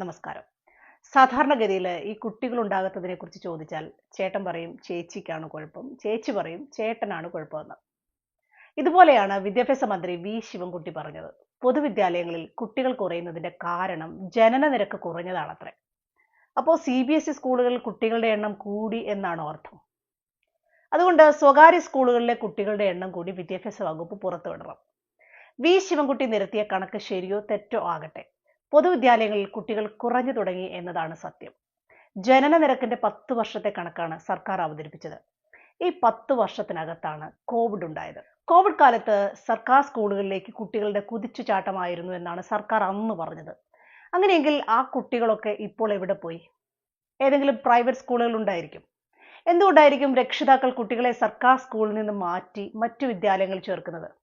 നമസ്കാരം. സാധാരണഗതിയിൽ ഈ കുട്ടികൾ ഉണ്ടാകത്തതിനെ കുറിച്ച് ചോദിച്ചാൽ ചേട്ടൻ പറയും ചേച്ചിക്കാണ് കുഴപ്പം ചേച്ചി പറയും ചേട്ടനാണ് കുഴപ്പമെന്ന്. ഇതുപോലെയാണ് വിദ്യാഭ്യാസ മന്ത്രി വി ശിവൻകുട്ടി പറഞ്ഞത്. പൊതുവിദ്യാലയങ്ങളിൽ കുട്ടികൾ കുറയുന്നതിന്റെ കാരണം ജനന നിരക്ക് കുറഞ്ഞതാണത്രേ. അപ്പോൾ സി ബി എസ് ഇ സ്കൂളുകളിൽ കുട്ടികളുടെ എണ്ണം കൂടി എന്നാണ് അർത്ഥം? അതുകൊണ്ട് സ്വകാര്യ സ്കൂളുകളിലെ കുട്ടികളുടെ എണ്ണം കൂടി വിദ്യാഭ്യാസ വകുപ്പ് പുറത്തുവിടണം. വി ശിവൻകുട്ടി നിരത്തിയ കണക്ക് ശരിയോ തെറ്റോ ആകട്ടെ. പൊതുവിദ്യാലയങ്ങളിൽ കുട്ടികൾ കുറഞ്ഞു തുടങ്ങി എന്നതാണ് സത്യം. ജനന നിരക്കിന്റെ പത്ത് വർഷത്തെ കണക്കാണ് സർക്കാർ അവതരിപ്പിച്ചത്. ഈ പത്ത് വർഷത്തിനകത്താണ് കോവിഡ് ഉണ്ടായത്. കോവിഡ് കാലത്ത് സർക്കാർ സ്കൂളുകളിലേക്ക് കുട്ടികളുടെ കുതിച്ചുചാട്ടമായിരുന്നു എന്നാണ് സർക്കാർ അന്ന് പറഞ്ഞത്. അങ്ങനെയെങ്കിൽ ആ കുട്ടികളൊക്കെ ഇപ്പോൾ എവിടെ പോയി? ഏതെങ്കിലും പ്രൈവറ്റ് സ്കൂളുകൾ ഉണ്ടായിരിക്കും. എന്തുകൊണ്ടായിരിക്കും രക്ഷിതാക്കൾ കുട്ടികളെ സർക്കാർ സ്കൂളിൽ നിന്ന് മാറ്റി മറ്റു വിദ്യാലയങ്ങളിൽ ചേർക്കുന്നത്?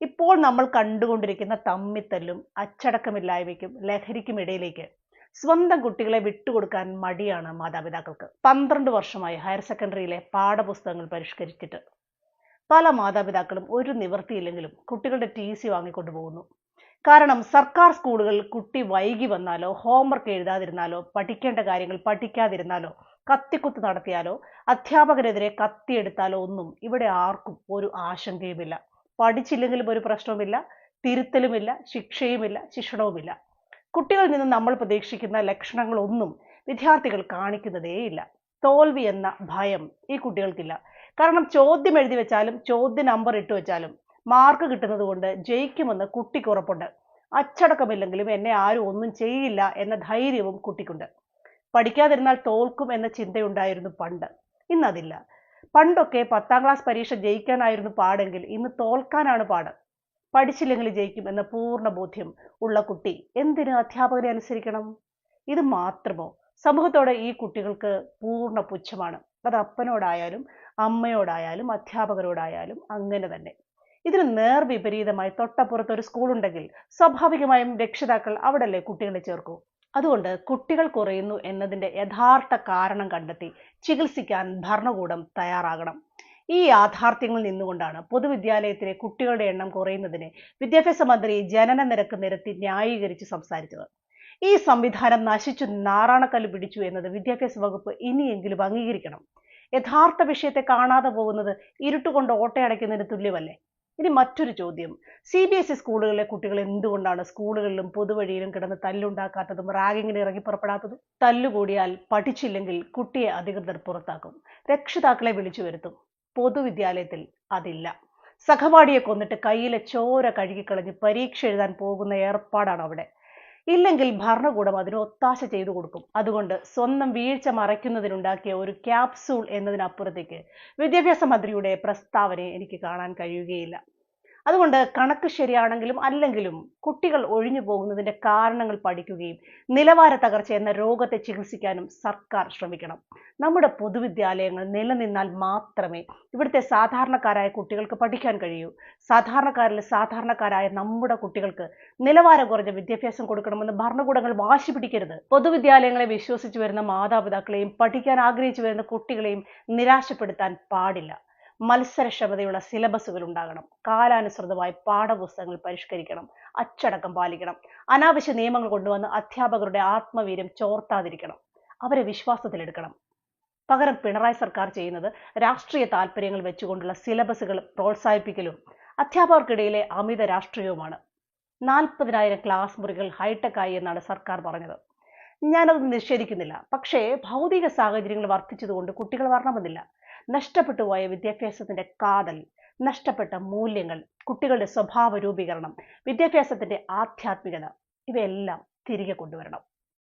ഇപ്പോൾ നമ്മൾ കണ്ടുകൊണ്ടിരിക്കുന്ന തമ്മിത്തല്ലും അച്ചടക്കമില്ലായ്മയ്ക്കും ലഹരിക്കും ഇടയിലേക്ക് സ്വന്തം കുട്ടികളെ വിട്ടുകൊടുക്കാൻ മടിയാണ് മാതാപിതാക്കൾക്ക്. പന്ത്രണ്ട് വർഷമായി ഹയർ സെക്കൻഡറിയിലെ പാഠപുസ്തകങ്ങൾ പരിഷ്കരിച്ചിട്ട് പല മാതാപിതാക്കളും ഒരു നിവൃത്തിയില്ലെങ്കിലും കുട്ടികളുടെ ടി സി വാങ്ങിക്കൊണ്ടു പോകുന്നു. കാരണം സർക്കാർ സ്കൂളുകളിൽ കുട്ടി വൈകി വന്നാലോ ഹോംവർക്ക് എഴുതാതിരുന്നാലോ പഠിക്കേണ്ട കാര്യങ്ങൾ പഠിക്കാതിരുന്നാലോ കത്തിക്കുത്ത് നടത്തിയാലോ അധ്യാപകരെതിരെ കത്തിയെടുത്താലോ ഒന്നും ഇവിടെ ആർക്കും ഒരു ആശങ്കയുമില്ല. പഠിച്ചില്ലെങ്കിലും ഒരു പ്രശ്നവുമില്ല തിരുത്തലുമില്ല ശിക്ഷയുമില്ല ശിക്ഷണവുമില്ല. കുട്ടികളിൽ നിന്ന് നമ്മൾ പ്രതീക്ഷിക്കുന്ന ലക്ഷണങ്ങളൊന്നും വിദ്യാർത്ഥികൾ കാണിക്കുന്നതേയില്ല. തോൽവി എന്ന ഭയം ഈ കുട്ടികൾക്കില്ല. കാരണം ചോദ്യം എഴുതി വെച്ചാലും ചോദ്യ നമ്പർ ഇട്ട് വെച്ചാലും മാർക്ക് കിട്ടുന്നത് കൊണ്ട് ജയിക്കുമെന്ന് കുട്ടിക്ക് ഉറപ്പുണ്ട്. അച്ചടക്കമില്ലെങ്കിലും എന്നെ ആരും ഒന്നും ചെയ്യില്ല എന്ന ധൈര്യവും കുട്ടിക്കുണ്ട്. പഠിക്കാതിരുന്നാൽ തോൽക്കും എന്ന ചിന്തയുണ്ടായിരുന്നു പണ്ട്. ഇന്നതില്ല. പണ്ടൊക്കെ പത്താം ക്ലാസ് പരീക്ഷ ജയിക്കാനായിരുന്നു പാടെങ്കിൽ ഇന്ന് തോൽക്കാനാണ് പാട്. പഠിച്ചില്ലെങ്കിൽ ജയിക്കും എന്ന പൂർണ ബോധ്യം ഉള്ള കുട്ടി എന്തിന് അധ്യാപകരെ അനുസരിക്കണം? ഇത് മാത്രമോ? സമൂഹത്തോടെ ഈ കുട്ടികൾക്ക് പൂർണ പുച്ഛമാണ്. അത് അപ്പനോടായാലും അമ്മയോടായാലും അധ്യാപകരോടായാലും അങ്ങനെ തന്നെ. ഇതിന് നേർവിപരീതമായി തൊട്ടപ്പുറത്ത് ഒരു സ്കൂളുണ്ടെങ്കിൽ സ്വാഭാവികമായും രക്ഷിതാക്കൾ അവിടല്ലേ കുട്ടികളെ ചേർക്കൂ? അതുകൊണ്ട് കുട്ടികൾ കുറയുന്നു എന്നതിന്റെ യഥാർത്ഥ കാരണം കണ്ടെത്തി ചികിത്സിക്കാൻ ഭരണകൂടം തയ്യാറാകണം. ഈ യാഥാർത്ഥ്യങ്ങളിൽ നിന്നുകൊണ്ടാണ് പൊതുവിദ്യാലയത്തിലെ കുട്ടികളുടെ എണ്ണം കുറയുന്നതിന് വിദ്യാഭ്യാസ മന്ത്രി ജനന നിരക്ക് നിരത്തി ന്യായീകരിച്ച് സംസാരിച്ചത്. ഈ സംവിധാനം നശിച്ചു നാറാണക്കല്ല് പിടിച്ചു എന്നത് വിദ്യാഭ്യാസ വകുപ്പ് ഇനിയെങ്കിലും അംഗീകരിക്കണം. യഥാർത്ഥ വിഷയത്തെ കാണാതെ പോകുന്നത് ഇരുട്ടുകൊണ്ട് ഓട്ടയടയ്ക്കുന്നതിന് തുല്യമല്ലേ? ഇനി മറ്റൊരു ചോദ്യം. സി ബി എസ് ഇ സ്കൂളുകളിലെ കുട്ടികൾ എന്തുകൊണ്ടാണ് സ്കൂളുകളിലും പൊതുവഴിയിലും കിടന്ന് തല്ലുണ്ടാക്കാത്തതും റാഗിങ്ങിന് ഇറങ്ങി പുറപ്പെടാത്തതും? തല്ലുകൂടിയാൽ പഠിച്ചില്ലെങ്കിൽ കുട്ടിയെ അധികൃതർ പുറത്താക്കും. രക്ഷിതാക്കളെ വിളിച്ചു വരുത്തും. പൊതുവിദ്യാലയത്തിൽ അതില്ല. സഹപാഠിയെ കൊന്നിട്ട് കയ്യിലെ ചോര കഴുകിക്കളഞ്ഞ് പരീക്ഷ എഴുതാൻ പോകുന്ന ഏർപ്പാടാണ് അവിടെ ഇല്ലെങ്കിൽ ഭരണകൂടം അതിന് ഒത്താശ ചെയ്തു കൊടുക്കും. അതുകൊണ്ട് സ്വന്തം വീഴ്ച മറയ്ക്കുന്നതിനുണ്ടാക്കിയ ഒരു ക്യാപ്സൂൾ എന്നതിനപ്പുറത്തേക്ക് വിദ്യാഭ്യാസ മന്ത്രിയുടെ പ്രസ്താവനയെ എനിക്ക് കാണാൻ കഴിയുകയില്ല. അതുകൊണ്ട് കണക്ക് ശരിയാണെങ്കിലും അല്ലെങ്കിലും കുട്ടികൾ ഒഴിഞ്ഞു പോകുന്നതിന്റെ കാരണങ്ങൾ പഠിക്കുകയും നിലവാര തകർച്ച എന്ന രോഗത്തെ ചികിത്സിക്കാനും സർക്കാർ ശ്രമിക്കണം. നമ്മുടെ പൊതുവിദ്യാലയങ്ങൾ നിലനിന്നാൽ മാത്രമേ ഇവിടുത്തെ സാധാരണക്കാരായ കുട്ടികൾക്ക് പഠിക്കാൻ കഴിയൂ. സാധാരണക്കാരിൽ സാധാരണക്കാരായ നമ്മുടെ കുട്ടികൾക്ക് നിലവാരം കുറഞ്ഞ വിദ്യാഭ്യാസം കൊടുക്കണമെന്ന് ഭരണകൂടങ്ങൾ വാശി പിടിക്കരുത്. പൊതുവിദ്യാലയങ്ങളെ വിശ്വസിച്ചു വരുന്ന മാതാപിതാക്കളെയും പഠിക്കാൻ ആഗ്രഹിച്ചു വരുന്ന കുട്ടികളെയും നിരാശപ്പെടുത്താൻ പാടില്ല. മത്സരക്ഷമതയുള്ള സിലബസുകൾ ഉണ്ടാകണം കാലാനുസൃതമായി പാഠപുസ്തകങ്ങൾ പരിഷ്കരിക്കണം. അച്ചടക്കം പാലിക്കണം. അനാവശ്യ നിയമങ്ങൾ കൊണ്ടുവന്ന് അധ്യാപകരുടെ ആത്മവീര്യം ചോർത്താതിരിക്കണം. അവരെ വിശ്വാസത്തിലെടുക്കണം. പകരം പിണറായി സർക്കാർ ചെയ്യുന്നത് രാഷ്ട്രീയ താല്പര്യങ്ങൾ വെച്ചുകൊണ്ടുള്ള സിലബസുകൾ പ്രോത്സാഹിപ്പിക്കലും അധ്യാപകർക്കിടയിലെ അമിത രാഷ്ട്രീയവുമാണ്. നാൽപ്പതിനായിരം ക്ലാസ് മുറികൾ ഹൈടെക് ആയി എന്നാണ് സർക്കാർ പറഞ്ഞത്. ഞാനത് നിഷേധിക്കുന്നില്ല. പക്ഷേ ഭൗതിക സാഹചര്യങ്ങൾ വർദ്ധിച്ചതുകൊണ്ട് കുട്ടികൾ വരണമെന്നില്ല നഷ്ടപ്പെട്ടു പോയ വിദ്യാഭ്യാസത്തിന്റെ കാതൽ നഷ്ടപ്പെട്ട മൂല്യങ്ങൾ കുട്ടികളുടെ സ്വഭാവ രൂപീകരണം വിദ്യാഭ്യാസത്തിന്റെ ആധ്യാത്മികത ഇവയെല്ലാം തിരികെ കൊണ്ടുവരണം.